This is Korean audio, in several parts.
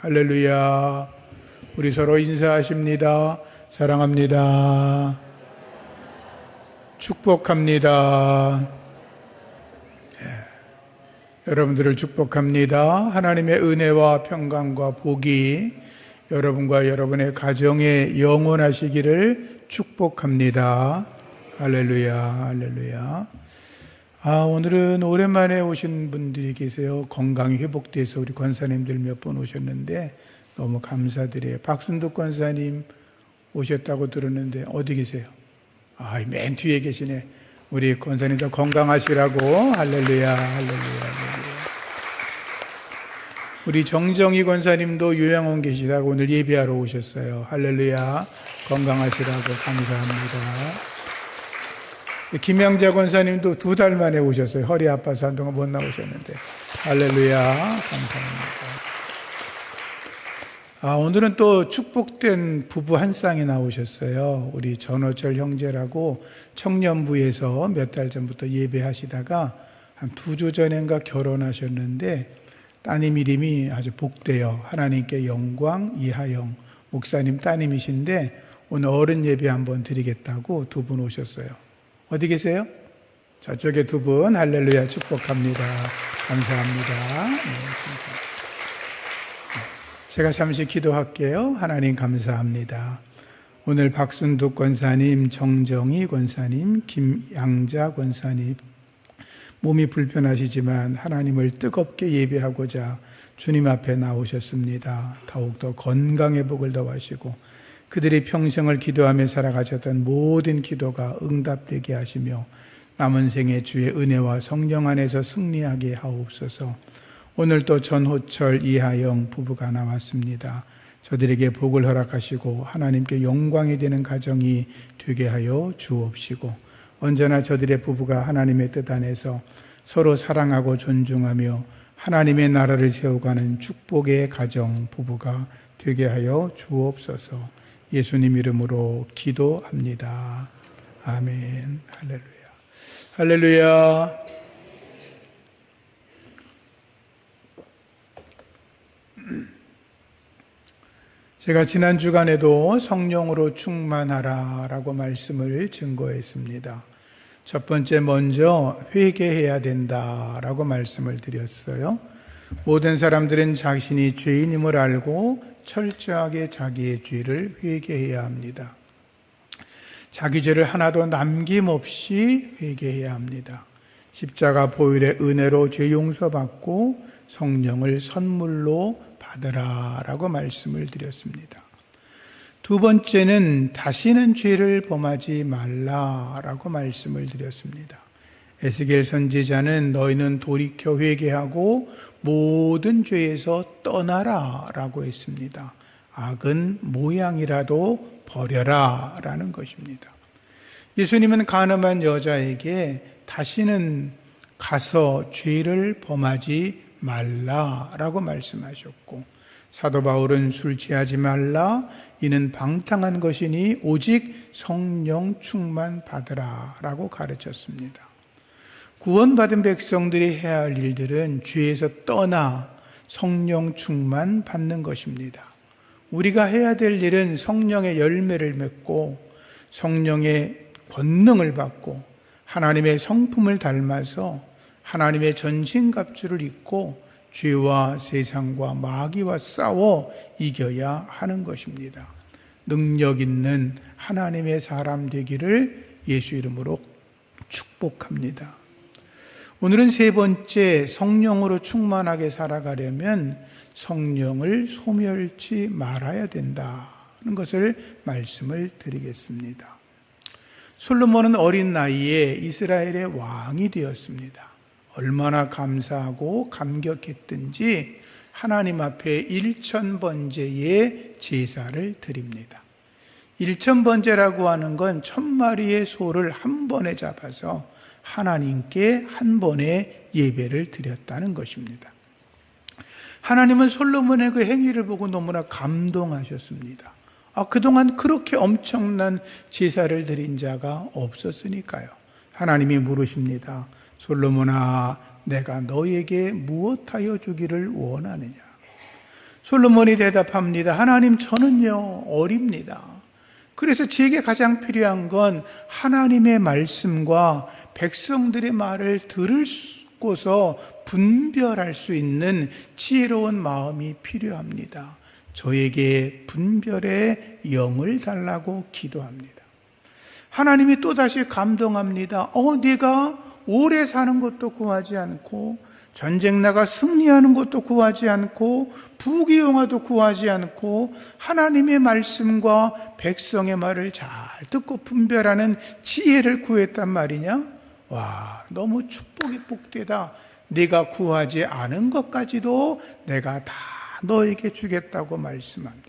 할렐루야. 우리 서로 인사하십니다. 사랑합니다. 축복합니다. 예. 여러분들을 축복합니다. 하나님의 은혜와 평강과 복이 여러분과 여러분의 가정에 영원하시기를 축복합니다. 할렐루야, 할렐루야. 아, 오늘은 오랜만에 오신 분들이 계세요. 건강이 회복돼서 우리 권사님들 몇 번 오셨는데 너무 감사드려요. 박순득 권사님 오셨다고 들었는데 어디 계세요? 아, 맨 뒤에 계시네. 우리 권사님도 건강하시라고. 할렐루야, 할렐루야. 우리 정정희 권사님도 요양원 계시다고 오늘 예배하러 오셨어요. 할렐루야. 건강하시라고 감사합니다. 김양자 권사님도 두 달 만에 오셨어요. 허리 아파서 한동안 못 나오셨는데. 할렐루야. 감사합니다. 아, 오늘은 또 축복된 부부 한 쌍이 나오셨어요. 우리 전호철 형제라고 청년부에서 몇 달 전부터 예배하시다가 한 두 주 전인가 결혼하셨는데 따님 이름이 아주 복돼요. 하나님께 영광 이하영 목사님 따님이신데 오늘 어른 예배 한번 드리겠다고 두 분 오셨어요. 어디 계세요? 저쪽에 두 분 할렐루야 축복합니다. 감사합니다. 네. 제가 잠시 기도할게요. 하나님 감사합니다. 오늘 박순득 권사님, 정정희 권사님, 김양자 권사님, 몸이 불편하시지만 하나님을 뜨겁게 예배하고자 주님 앞에 나오셨습니다. 더욱더 건강의 복을 더하시고 그들이 평생을 기도하며 살아가셨던 모든 기도가 응답되게 하시며 남은 생에 주의 은혜와 성령 안에서 승리하게 하옵소서. 오늘 또 전호철 이하영 부부가 나왔습니다. 저들에게 복을 허락하시고 하나님께 영광이 되는 가정이 되게 하여 주옵시고 언제나 저들의 부부가 하나님의 뜻 안에서 서로 사랑하고 존중하며 하나님의 나라를 세워가는 축복의 가정 부부가 되게 하여 주옵소서. 예수님 이름으로 기도합니다. 아멘. 할렐루야. 할렐루야. 제가 지난 주간에도 성령으로 충만하라 라고 말씀을 증거했습니다. 첫 번째 먼저 회개해야 된다 라고 말씀을 드렸어요. 모든 사람들은 자신이 죄인임을 알고 철저하게 자기의 죄를 회개해야 합니다. 자기 죄를 하나도 남김없이 회개해야 합니다. 십자가 보혈의 은혜로 죄 용서받고 성령을 선물로 받으라라고 말씀을 드렸습니다. 두 번째는 다시는 죄를 범하지 말라라고 말씀을 드렸습니다. 에스겔 선지자는 너희는 돌이켜 회개하고 모든 죄에서 떠나라라고 했습니다. 악은 모양이라도 버려라라는 것입니다. 예수님은 가늠한 여자에게 다시는 가서 죄를 범하지 말라라고 말씀하셨고 사도 바울은 술 취하지 말라 이는 방탕한 것이니 오직 성령 충만 받으라라고 가르쳤습니다. 구원받은 백성들이 해야 할 일들은 죄에서 떠나 성령 충만 받는 것입니다. 우리가 해야 될 일은 성령의 열매를 맺고 성령의 권능을 받고 하나님의 성품을 닮아서 하나님의 전신갑주를 입고 죄와 세상과 마귀와 싸워 이겨야 하는 것입니다. 능력 있는 하나님의 사람 되기를 예수 이름으로 축복합니다. 오늘은 세 번째 성령으로 충만하게 살아가려면 성령을 소멸치 말아야 된다는 것을 말씀을 드리겠습니다. 솔로몬은 어린 나이에 이스라엘의 왕이 되었습니다. 얼마나 감사하고 감격했든지 하나님 앞에 일천번제의 제사를 드립니다. 일천번제라고 하는 건 천마리의 소를 한 번에 잡아서 하나님께 한 번에 예배를 드렸다는 것입니다. 하나님은 솔로몬의 그 행위를 보고 너무나 감동하셨습니다. 아, 그동안 그렇게 엄청난 제사를 드린 자가 없었으니까요. 하나님이 물으십니다. 솔로몬아, 내가 너에게 무엇하여 주기를 원하느냐? 솔로몬이 대답합니다. 하나님, 저는요, 어립니다. 그래서 제게 가장 필요한 건 하나님의 말씀과 백성들의 말을 들을고서 분별할 수 있는 지혜로운 마음이 필요합니다. 저에게 분별의 영을 달라고 기도합니다. 하나님이 또다시 감동합니다. 어, 내가 오래 사는 것도 구하지 않고 전쟁 나가 승리하는 것도 구하지 않고 부귀영화도 구하지 않고 하나님의 말씀과 백성의 말을 잘 듣고 분별하는 지혜를 구했단 말이냐? 와, 너무 축복이 복되다. 네가 구하지 않은 것까지도 내가 다 너에게 주겠다고 말씀합니다.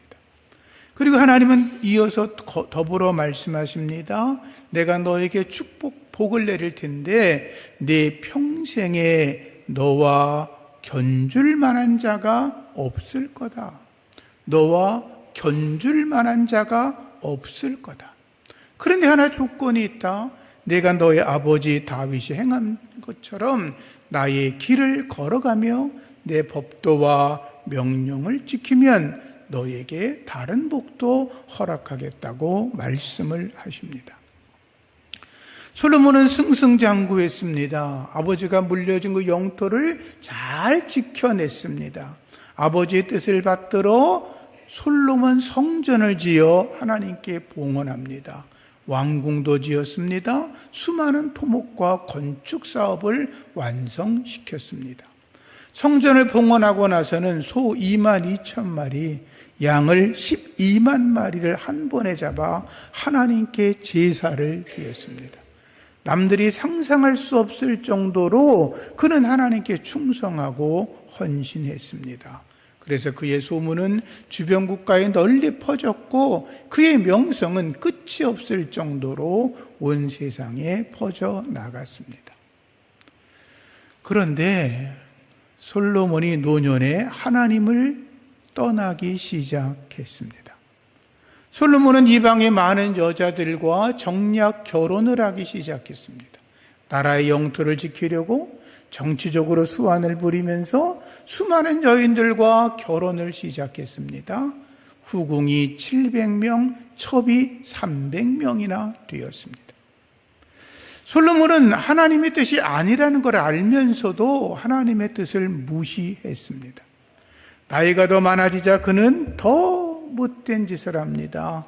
그리고 하나님은 이어서 더불어 말씀하십니다. 내가 너에게 축복, 복을 내릴 텐데 내 평생에 너와 견줄 만한 자가 없을 거다. 너와 견줄 만한 자가 없을 거다. 그런데 하나 조건이 있다. 내가 너의 아버지 다윗이 행한 것처럼 나의 길을 걸어가며 내 법도와 명령을 지키면 너에게 다른 복도 허락하겠다고 말씀을 하십니다. 솔로몬은 승승장구했습니다. 아버지가 물려준 그 영토를 잘 지켜냈습니다. 아버지의 뜻을 받들어 솔로몬 성전을 지어 하나님께 봉헌합니다. 왕궁도 지었습니다. 수많은 토목과 건축 사업을 완성시켰습니다. 성전을 봉헌하고 나서는 소 2만 2천 마리, 양을 12만 마리를 한 번에 잡아 하나님께 제사를 드렸습니다. 남들이 상상할 수 없을 정도로 그는 하나님께 충성하고 헌신했습니다. 그래서 그의 소문은 주변 국가에 널리 퍼졌고 그의 명성은 끝이 없을 정도로 온 세상에 퍼져 나갔습니다. 그런데 솔로몬이 노년에 하나님을 떠나기 시작했습니다. 솔로몬은 이방의 많은 여자들과 정략 결혼을 하기 시작했습니다. 나라의 영토를 지키려고 정치적으로 수완을 부리면서 수많은 여인들과 결혼을 시작했습니다. 후궁이 700명, 첩이 300명이나 되었습니다. 솔로몬은 하나님의 뜻이 아니라는 걸 알면서도 하나님의 뜻을 무시했습니다. 나이가 더 많아지자 그는 더 못된 짓을 합니다.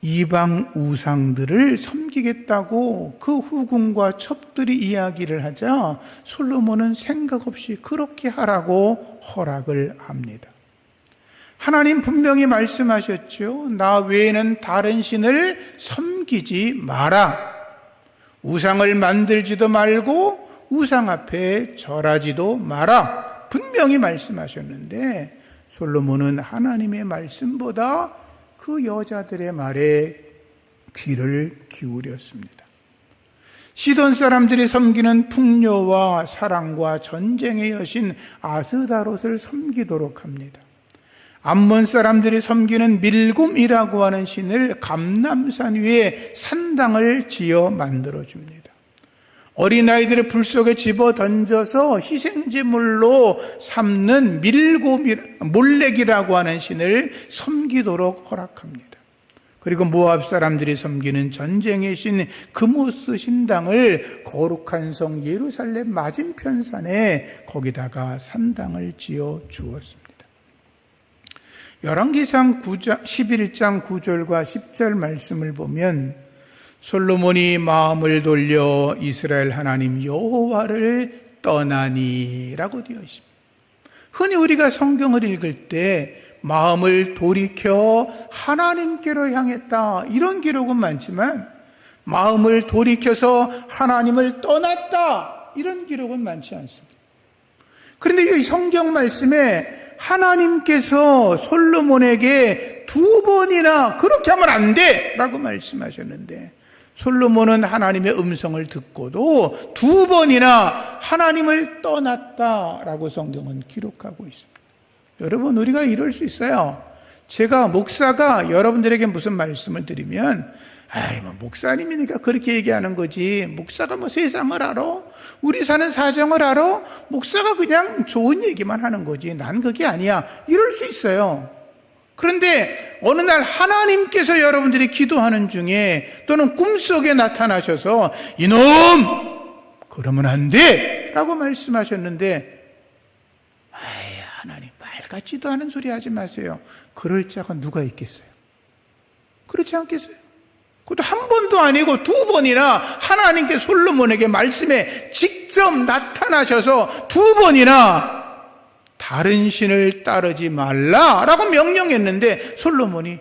이방 우상들을 섬기겠다고 그 후궁과 첩들이 이야기를 하자 솔로몬은 생각 없이 그렇게 하라고 허락을 합니다. 하나님 분명히 말씀하셨죠. 나 외에는 다른 신을 섬기지 마라. 우상을 만들지도 말고 우상 앞에 절하지도 마라. 분명히 말씀하셨는데 솔로몬은 하나님의 말씀보다 그 여자들의 말에 귀를 기울였습니다. 시돈 사람들이 섬기는 풍요와 사랑과 전쟁의 여신 아스다롯을 섬기도록 합니다. 암몬 사람들이 섬기는 밀곰이라고 하는 신을 감남산 위에 산당을 지어 만들어 줍니다. 어린아이들을 불 속에 집어 던져서 희생제물로 삼는 밀고 몰렉이라고 하는 신을 섬기도록 허락합니다. 그리고 모압 사람들이 섬기는 전쟁의 신 그모스 신당을 거룩한 성 예루살렘 맞은편 산에 거기다가 산당을 지어 주었습니다. 열왕기상 11장 9절과 10절 말씀을 보면 솔로몬이 마음을 돌려 이스라엘 하나님 여호와를 떠나니라고 되어 있습니다. 흔히 우리가 성경을 읽을 때 마음을 돌이켜 하나님께로 향했다 이런 기록은 많지만 마음을 돌이켜서 하나님을 떠났다 이런 기록은 많지 않습니다. 그런데 이 성경 말씀에 하나님께서 솔로몬에게 두 번이나 그렇게 하면 안 돼! 라고 말씀하셨는데 솔로몬은 하나님의 음성을 듣고도 두 번이나 하나님을 떠났다라고 성경은 기록하고 있습니다. 여러분, 우리가 이럴 수 있어요. 제가 목사가 여러분들에게 무슨 말씀을 드리면 아이, 뭐, 목사님이니까 그렇게 얘기하는 거지. 목사가 뭐 세상을 알아? 우리 사는 사정을 알아? 목사가 그냥 좋은 얘기만 하는 거지. 난 그게 아니야. 이럴 수 있어요. 그런데 어느 날 하나님께서 여러분들이 기도하는 중에 또는 꿈속에 나타나셔서 이놈! 그러면 안 돼! 라고 말씀하셨는데, 아이, 하나님 말 같지도 않은 소리 하지 마세요. 그럴 자가 누가 있겠어요? 그렇지 않겠어요? 그것도 한 번도 아니고 두 번이나 하나님께 솔로몬에게 말씀에 직접 나타나셔서 두 번이나 다른 신을 따르지 말라라고 명령했는데 솔로몬이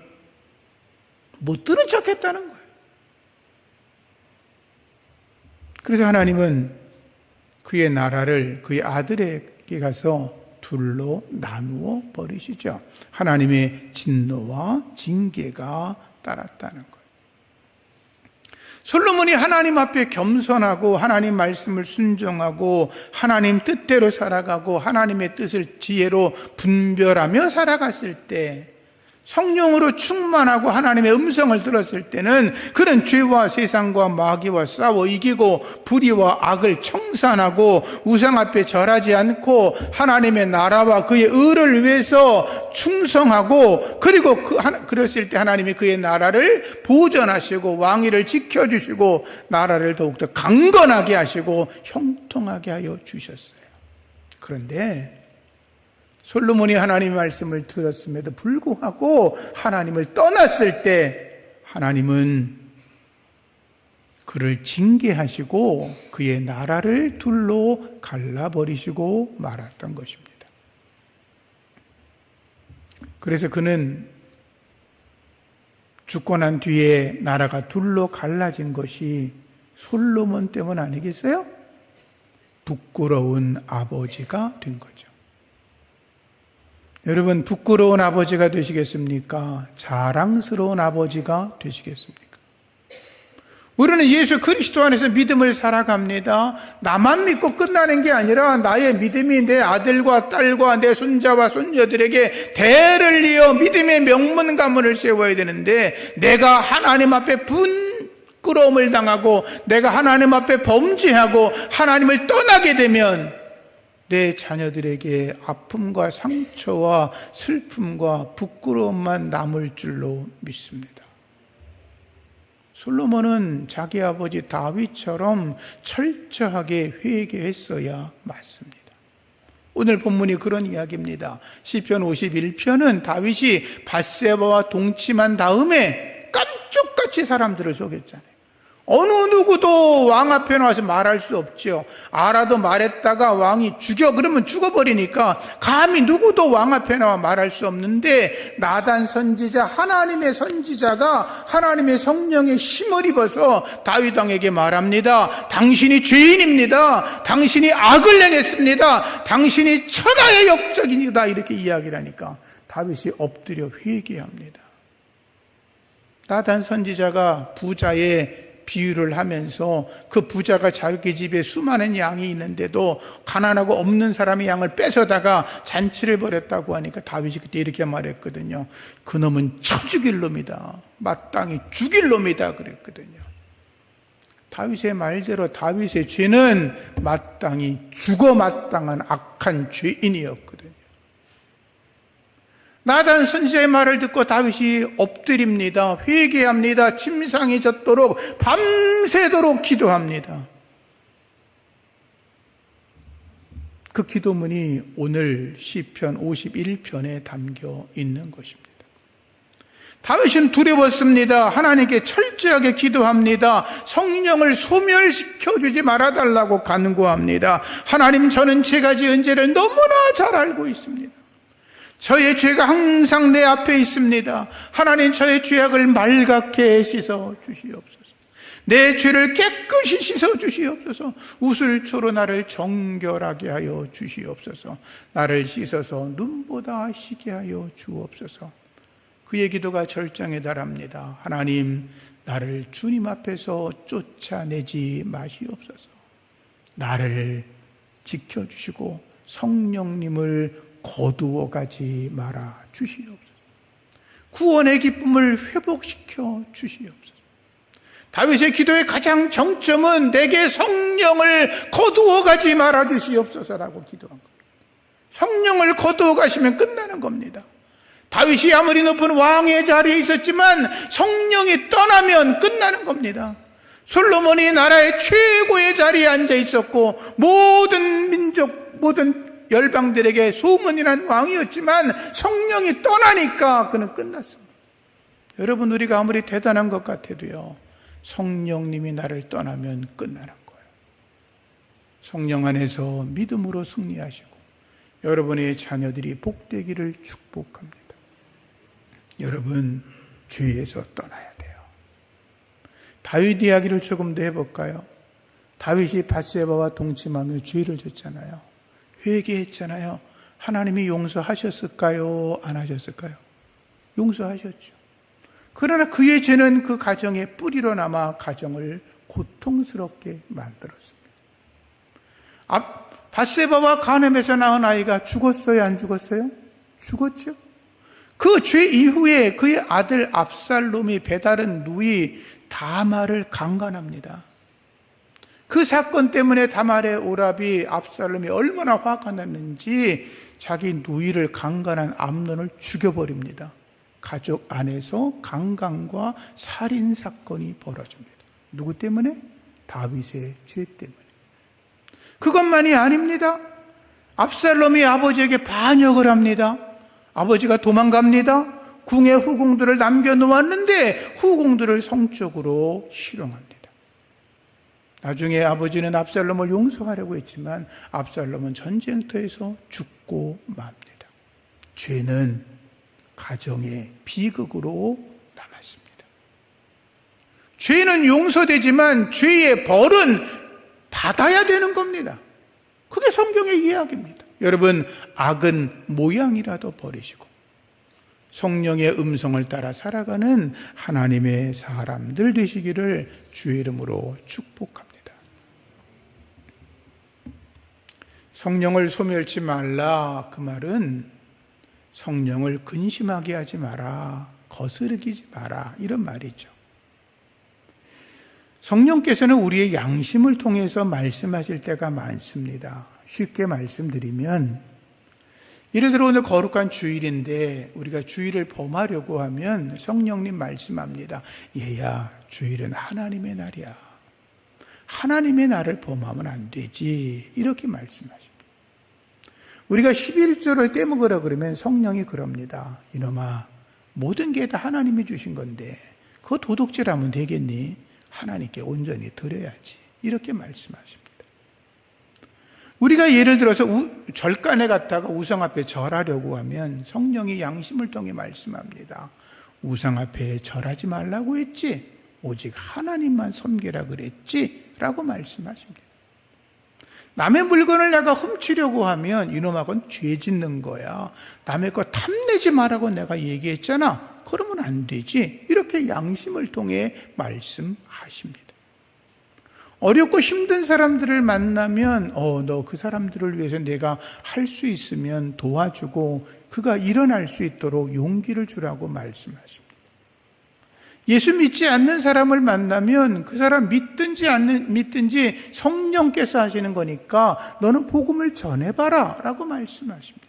못 들은 척 했다는 거예요. 그래서 하나님은 그의 나라를 그의 아들에게 가서 둘로 나누어 버리시죠. 하나님의 진노와 징계가 따랐다는 거예요. 솔로몬이 하나님 앞에 겸손하고 하나님 말씀을 순종하고 하나님 뜻대로 살아가고 하나님의 뜻을 지혜로 분별하며 살아갔을 때 성령으로 충만하고 하나님의 음성을 들었을 때는 그런 죄와 세상과 마귀와 싸워 이기고 불의와 악을 청산하고 우상 앞에 절하지 않고 하나님의 나라와 그의 의를 위해서 충성하고 그리고 그 하나, 그랬을 때 하나님이 그의 나라를 보존하시고 왕위를 지켜주시고 나라를 더욱더 강건하게 하시고 형통하게 하여 주셨어요. 그런데 솔로몬이 하나님의 말씀을 들었음에도 불구하고 하나님을 떠났을 때 하나님은 그를 징계하시고 그의 나라를 둘로 갈라버리시고 말았던 것입니다. 그래서 그는 죽고 난 뒤에 나라가 둘로 갈라진 것이 솔로몬 때문 아니겠어요? 부끄러운 아버지가 된 거죠. 여러분, 부끄러운 아버지가 되시겠습니까? 자랑스러운 아버지가 되시겠습니까? 우리는 예수 그리스도 안에서 믿음을 살아갑니다. 나만 믿고 끝나는 게 아니라 나의 믿음이 내 아들과 딸과 내 손자와 손녀들에게 대를 이어 믿음의 명문 가문을 세워야 되는데 내가 하나님 앞에 분끄러움을 당하고 내가 하나님 앞에 범죄하고 하나님을 떠나게 되면 내 자녀들에게 아픔과 상처와 슬픔과 부끄러움만 남을 줄로 믿습니다. 솔로몬은 자기 아버지 다윗처럼 철저하게 회개했어야 맞습니다. 오늘 본문이 그런 이야기입니다. 시편 51편은 다윗이 바세바와 동침한 다음에 깜짝같이 사람들을 속였잖아요. 어느 누구도 왕 앞에 나와서 말할 수 없죠. 알아도 말했다가 왕이 죽여 그러면 죽어버리니까 감히 누구도 왕 앞에 나와 말할 수 없는데 나단 선지자 하나님의 선지자가 하나님의 성령의 힘을 입어서 다윗 왕에게 말합니다. 당신이 죄인입니다. 당신이 악을 행했습니다. 당신이 천하의 역적입니다. 이렇게 이야기를 하니까 다윗이 엎드려 회개합니다. 나단 선지자가 부자의 비유를 하면서 그 부자가 자기 집에 수많은 양이 있는데도 가난하고 없는 사람의 양을 뺏어다가 잔치를 벌였다고 하니까 다윗이 그때 이렇게 말했거든요. 그 놈은 쳐죽일 놈이다. 마땅히 죽일 놈이다. 그랬거든요. 다윗의 말대로 다윗의 죄는 마땅히 죽어 마땅한 악한 죄인이었거든요. 나단 선지자의 말을 듣고 다윗이 엎드립니다. 회개합니다. 침상이 젖도록 밤새도록 기도합니다. 그 기도문이 오늘 시편 51편에 담겨 있는 것입니다. 다윗은 두려웠습니다. 하나님께 철저하게 기도합니다. 성령을 소멸시켜 주지 말아 달라고 간구합니다. 하나님 저는 제가 지은 죄를 너무나 잘 알고 있습니다. 저의 죄가 항상 내 앞에 있습니다. 하나님 저의 죄악을 말갛게 씻어 주시옵소서. 내 죄를 깨끗이 씻어 주시옵소서. 우슬초로 나를 정결하게 하여 주시옵소서. 나를 씻어서 눈보다 시게 하여 주옵소서. 그의 기도가 절정에 달합니다. 하나님, 나를 주님 앞에서 쫓아내지 마시옵소서. 나를 지켜주시고 성령님을 거두어 가지 말아 주시옵소서. 구원의 기쁨을 회복시켜 주시옵소서. 다윗의 기도의 가장 정점은 내게 성령을 거두어 가지 말아 주시옵소서라고 기도한 겁니다. 성령을 거두어 가시면 끝나는 겁니다. 다윗이 아무리 높은 왕의 자리에 있었지만 성령이 떠나면 끝나는 겁니다. 솔로몬이 나라의 최고의 자리에 앉아 있었고 모든 민족 모든 열방들에게 소문이 난 왕이었지만 성령이 떠나니까 그는 끝났습니다. 여러분 우리가 아무리 대단한 것 같아도요. 성령님이 나를 떠나면 끝나는 거예요. 성령 안에서 믿음으로 승리하시고 여러분의 자녀들이 복되기를 축복합니다. 여러분 주위에서 떠나야 돼요. 다윗 이야기를 조금 더 해볼까요? 다윗이 바세바와 동침하며 죄를 졌잖아요. 회개했잖아요. 하나님이 용서하셨을까요? 안 하셨을까요? 용서하셨죠. 그러나 그의 죄는 그 가정의 뿌리로 남아 가정을 고통스럽게 만들었습니다. 앞, 바세바와 가늠에서 낳은 아이가 죽었어요? 안 죽었어요? 죽었죠. 그 죄 이후에 그의 아들 압살롬이 배다른 누이 다말을 강간합니다. 그 사건 때문에 다말의 오랍이 압살롬이 얼마나 화가 났는지 자기 누이를 강간한 암론을 죽여버립니다. 가족 안에서 강간과 살인 사건이 벌어집니다. 누구 때문에? 다윗의 죄 때문에. 그것만이 아닙니다. 압살롬이 아버지에게 반역을 합니다. 아버지가 도망갑니다. 궁에 후궁들을 남겨놓았는데 후궁들을 성적으로 실용합니다. 나중에 아버지는 압살롬을 용서하려고 했지만 압살롬은 전쟁터에서 죽고 맙니다. 죄는 가정의 비극으로 남았습니다. 죄는 용서되지만 죄의 벌은 받아야 되는 겁니다. 그게 성경의 이야기입니다. 여러분, 악은 모양이라도 버리시고 성령의 음성을 따라 살아가는 하나님의 사람들 되시기를 주의 이름으로 축복합니다. 성령을 소멸치 말라 그 말은 성령을 근심하게 하지 마라 거스르기지 마라 이런 말이죠. 성령께서는 우리의 양심을 통해서 말씀하실 때가 많습니다. 쉽게 말씀드리면 예를 들어 오늘 거룩한 주일인데 우리가 주일을 범하려고 하면 성령님 말씀합니다. 얘야, 주일은 하나님의 날이야. 하나님의 날을 범하면 안 되지. 이렇게 말씀하십니다. 우리가 11조를 떼먹으라 그러면 성령이 그럽니다. 이놈아, 모든 게 다 하나님이 주신 건데, 그거 도둑질하면 되겠니? 하나님께 온전히 드려야지. 이렇게 말씀하십니다. 우리가 예를 들어서 우, 절간에 갔다가 우상 앞에 절하려고 하면 성령이 양심을 통해 말씀합니다. 우상 앞에 절하지 말라고 했지. 오직 하나님만 섬기라 그랬지. 라고 말씀하십니다. 남의 물건을 내가 훔치려고 하면 이놈하고는 죄 짓는 거야. 남의 거 탐내지 말라고 내가 얘기했잖아. 그러면 안 되지. 이렇게 양심을 통해 말씀하십니다. 어렵고 힘든 사람들을 만나면, 어, 너 그 사람들을 위해서 내가 할 수 있으면 도와주고 그가 일어날 수 있도록 용기를 주라고 말씀하십니다. 예수 믿지 않는 사람을 만나면 그 사람 믿든지 안 믿든지 성령께서 하시는 거니까 너는 복음을 전해봐라 라고 말씀하십니다.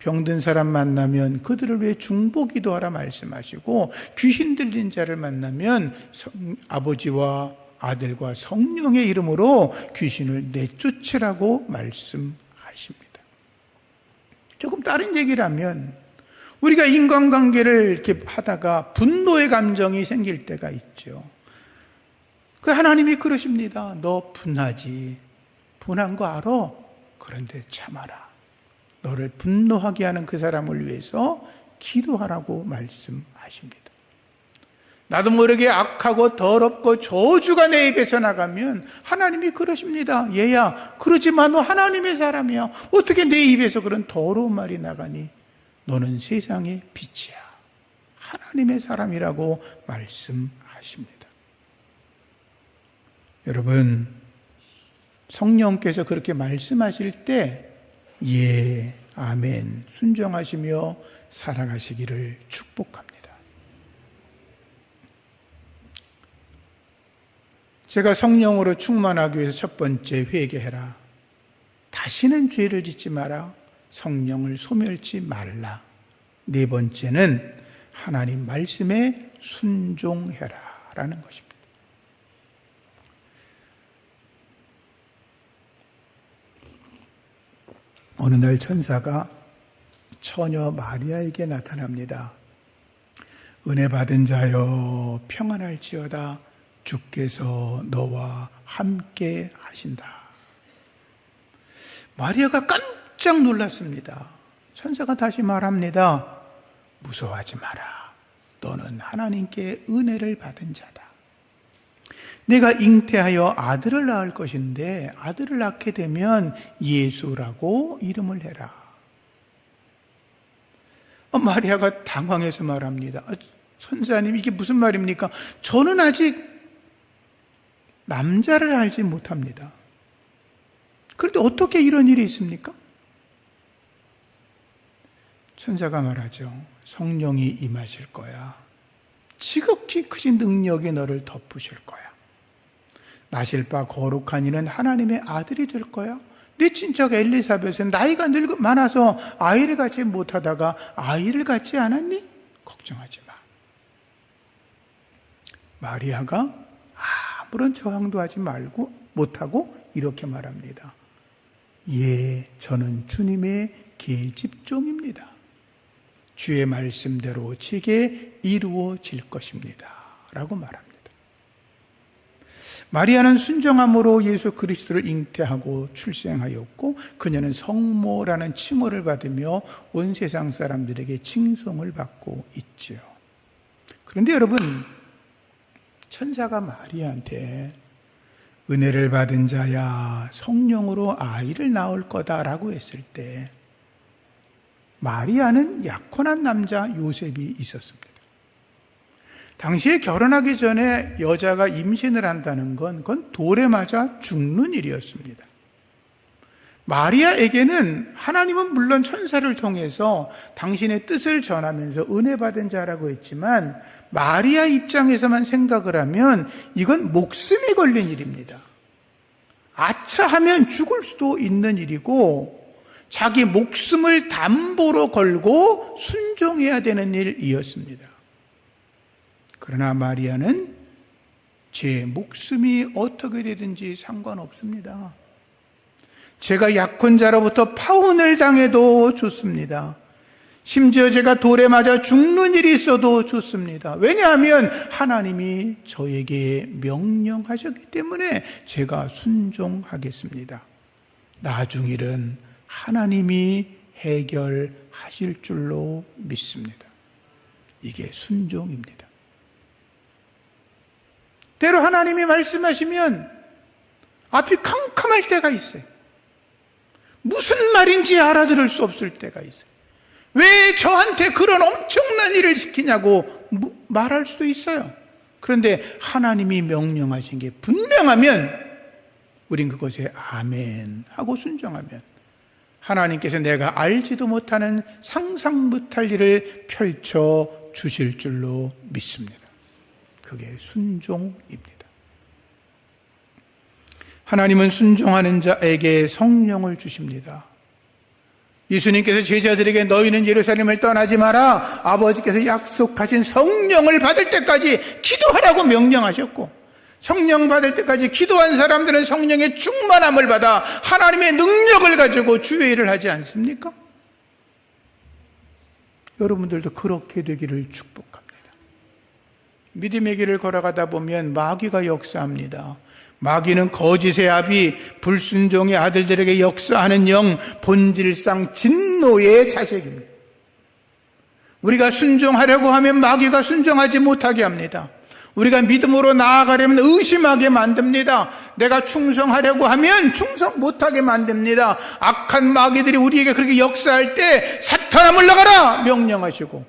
병든 사람 만나면 그들을 위해 중보기도 하라 말씀하시고 귀신 들린 자를 만나면 아버지와 아들과 성령의 이름으로 귀신을 내쫓으라고 말씀하십니다. 조금 다른 얘기를 하면 우리가 인간관계를 이렇게 하다가 분노의 감정이 생길 때가 있죠. 그 하나님이 그러십니다. 너 분하지. 분한 거 알아? 그런데 참아라. 너를 분노하게 하는 그 사람을 위해서 기도하라고 말씀하십니다. 나도 모르게 악하고 더럽고 저주가 내 입에서 나가면 하나님이 그러십니다. 얘야, 그러지 마. 너 하나님의 사람이야. 어떻게 내 입에서 그런 더러운 말이 나가니? 너는 세상의 빛이야. 하나님의 사람이라고 말씀하십니다. 여러분, 성령께서 그렇게 말씀하실 때, 예, 아멘, 순종하시며 살아가시기를 축복합니다. 제가 성령으로 충만하기 위해서 첫 번째 회개해라. 다시는 죄를 짓지 마라. 성령을 소멸치 말라. 네 번째는 하나님 말씀에 순종해라. 라는 것입니다. 어느 날 천사가 처녀 마리아에게 나타납니다. 은혜 받은 자여 평안할지어다 주께서 너와 함께 하신다. 마리아가 깜 짝 놀랐습니다. 천사가 다시 말합니다. 무서워하지 마라. 너는 하나님께 은혜를 받은 자다. 내가 잉태하여 아들을 낳을 것인데 아들을 낳게 되면 예수라고 이름을 해라. 어, 마리아가 당황해서 말합니다. 아, 선사님, 이게 무슨 말입니까? 저는 아직 남자를 알지 못합니다. 그런데 어떻게 이런 일이 있습니까? 천사가 말하죠. 성령이 임하실 거야. 지극히 크신 능력이 너를 덮으실 거야. 나실 바 거룩한 이는 하나님의 아들이 될 거야. 내 친척 엘리사벳은 나이가 늙 많아서 아이를 갖지 못하다가 아이를 갖지 않았니? 걱정하지 마. 마리아가 아무런 저항도 하지 말고 못하고 이렇게 말합니다. 예, 저는 주님의 계집종입니다. 주의 말씀대로 제게 이루어질 것입니다. 라고 말합니다. 마리아는 순정함으로 예수 그리스도를 잉태하고 출생하였고 그녀는 성모라는 칭호를 받으며 온 세상 사람들에게 칭송을 받고 있지요. 그런데 여러분 천사가 마리아한테 은혜를 받은 자야 성령으로 아이를 낳을 거다라고 했을 때 마리아는 약혼한 남자 요셉이 있었습니다. 당시에 결혼하기 전에 여자가 임신을 한다는 건 그건 돌에 맞아 죽는 일이었습니다. 마리아에게는 하나님은 물론 천사를 통해서 당신의 뜻을 전하면서 은혜 받은 자라고 했지만 마리아 입장에서만 생각을 하면 이건 목숨이 걸린 일입니다. 아차 하면 죽을 수도 있는 일이고 자기 목숨을 담보로 걸고 순종해야 되는 일이었습니다. 그러나 마리아는 제 목숨이 어떻게 되든지 상관없습니다. 제가 약혼자로부터 파혼을 당해도 좋습니다. 심지어 제가 돌에 맞아 죽는 일이 있어도 좋습니다. 왜냐하면 하나님이 저에게 명령하셨기 때문에 제가 순종하겠습니다. 나중 일은 하나님이 해결하실 줄로 믿습니다. 이게 순종입니다. 때로 하나님이 말씀하시면 앞이 캄캄할 때가 있어요. 무슨 말인지 알아들을 수 없을 때가 있어요. 왜 저한테 그런 엄청난 일을 시키냐고 말할 수도 있어요. 그런데 하나님이 명령하신 게 분명하면 우린 그것에 아멘 하고 순종하면 하나님께서 내가 알지도 못하는 상상 못할 일을 펼쳐 주실 줄로 믿습니다. 그게 순종입니다. 하나님은 순종하는 자에게 성령을 주십니다. 예수님께서 제자들에게 너희는 예루살렘을 떠나지 마라. 아버지께서 약속하신 성령을 받을 때까지 기도하라고 명령하셨고, 성령 받을 때까지 기도한 사람들은 성령의 충만함을 받아 하나님의 능력을 가지고 주의 일을 하지 않습니까? 여러분들도 그렇게 되기를 축복합니다. 믿음의 길을 걸어가다 보면 마귀가 역사합니다. 마귀는 거짓의 아비, 불순종의 아들들에게 역사하는 영, 본질상 진노의 자식입니다. 우리가 순종하려고 하면 마귀가 순종하지 못하게 합니다. 우리가 믿음으로 나아가려면 의심하게 만듭니다. 내가 충성하려고 하면 충성 못하게 만듭니다. 악한 마귀들이 우리에게 그렇게 역사할 때 사탄아 물러가라! 명령하시고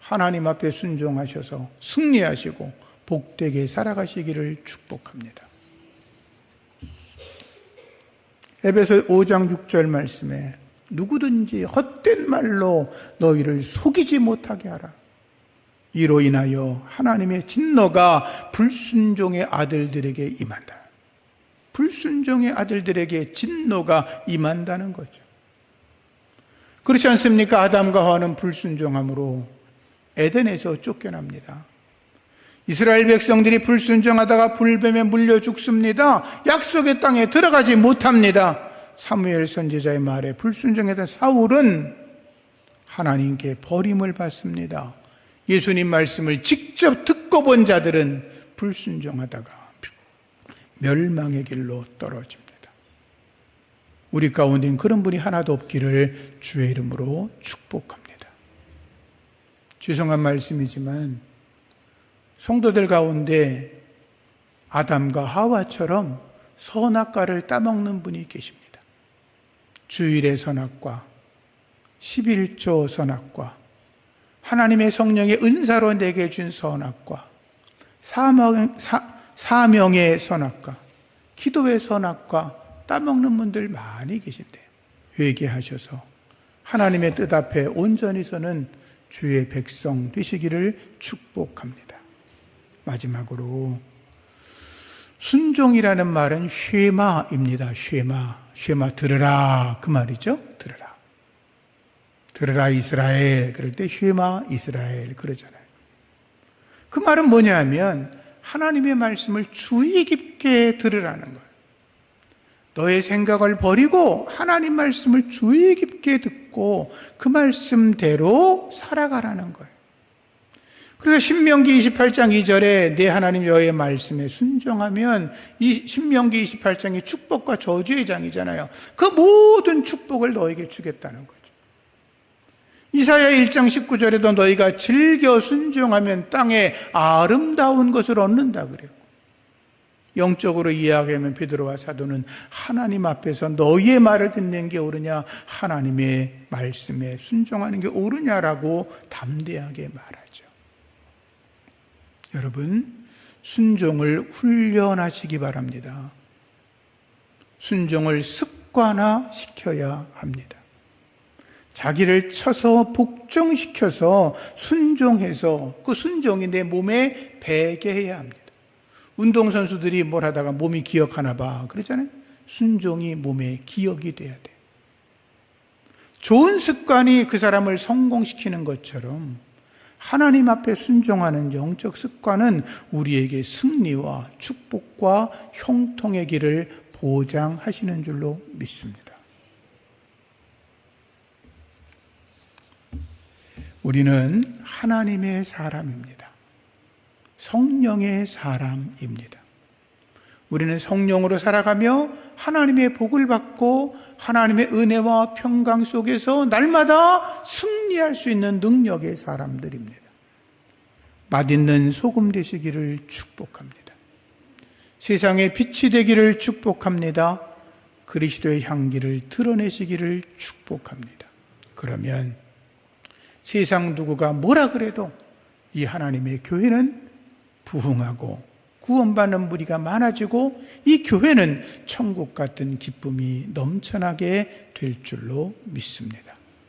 하나님 앞에 순종하셔서 승리하시고 복되게 살아가시기를 축복합니다. 에베소 5장 6절 말씀에 누구든지 헛된 말로 너희를 속이지 못하게 하라. 이로 인하여 하나님의 진노가 불순종의 아들들에게 임한다. 불순종의 아들들에게 진노가 임한다는 거죠. 그렇지 않습니까? 아담과 하와는 불순종함으로 에덴에서 쫓겨납니다. 이스라엘 백성들이 불순종하다가 불뱀에 물려 죽습니다. 약속의 땅에 들어가지 못합니다. 사무엘 선지자의 말에 불순종했던 사울은 하나님께 버림을 받습니다. 예수님 말씀을 직접 듣고 본 자들은 불순종하다가 멸망의 길로 떨어집니다. 우리 가운데는 그런 분이 하나도 없기를 주의 이름으로 축복합니다. 죄송한 말씀이지만 성도들 가운데 아담과 하와처럼 선악과를 따먹는 분이 계십니다. 주일의 선악과, 11조 선악과, 하나님의 성령의 은사로 내게 준 선악과, 사명, 사, 사명의 선악과, 기도의 선악과 따먹는 분들 많이 계신데요. 회개하셔서 하나님의 뜻 앞에 온전히 서는 주의 백성 되시기를 축복합니다. 마지막으로 순종이라는 말은 쉐마입니다. 쉐마. 쉐마 들으라 그 말이죠. 들으라. 이스라엘 그럴 때 쉐마 이스라엘 그러잖아요. 그 말은 뭐냐면 하나님의 말씀을 주의 깊게 들으라는 거예요. 너의 생각을 버리고 하나님 말씀을 주의 깊게 듣고 그 말씀대로 살아가라는 거예요. 그래서 신명기 28장 2절에 내 하나님 여호의 말씀에 순종하면 이 신명기 28장이 축복과 저주의 장이잖아요. 그 모든 축복을 너에게 주겠다는 거죠. 이사야 1장 19절에도 너희가 즐겨 순종하면 땅에 아름다운 것을 얻는다 그랬고 영적으로 이야기하면 베드로와 사도는 하나님 앞에서 너희의 말을 듣는 게 옳으냐 하나님의 말씀에 순종하는 게 옳으냐라고 담대하게 말하죠. 여러분 순종을 훈련하시기 바랍니다. 순종을 습관화 시켜야 합니다. 자기를 쳐서 복종시켜서 순종해서 그 순종이 내 몸에 배게 해야 합니다. 운동선수들이 뭘 하다가 몸이 기억하나 봐. 그러잖아요. 순종이 몸에 기억이 돼야 돼. 좋은 습관이 그 사람을 성공시키는 것처럼 하나님 앞에 순종하는 영적 습관은 우리에게 승리와 축복과 형통의 길을 보장하시는 줄로 믿습니다. 우리는 하나님의 사람입니다. 성령의 사람입니다. 우리는 성령으로 살아가며 하나님의 복을 받고 하나님의 은혜와 평강 속에서 날마다 승리할 수 있는 능력의 사람들입니다. 맛있는 소금 되시기를 축복합니다. 세상의 빛이 되기를 축복합니다. 그리스도의 향기를 드러내시기를 축복합니다. 그러면 세상 누구가 뭐라 그래도 이 하나님의 교회는 부흥하고 구원받는 무리가 많아지고 이 교회는 천국 같은 기쁨이 넘쳐나게 될 줄로 믿습니다.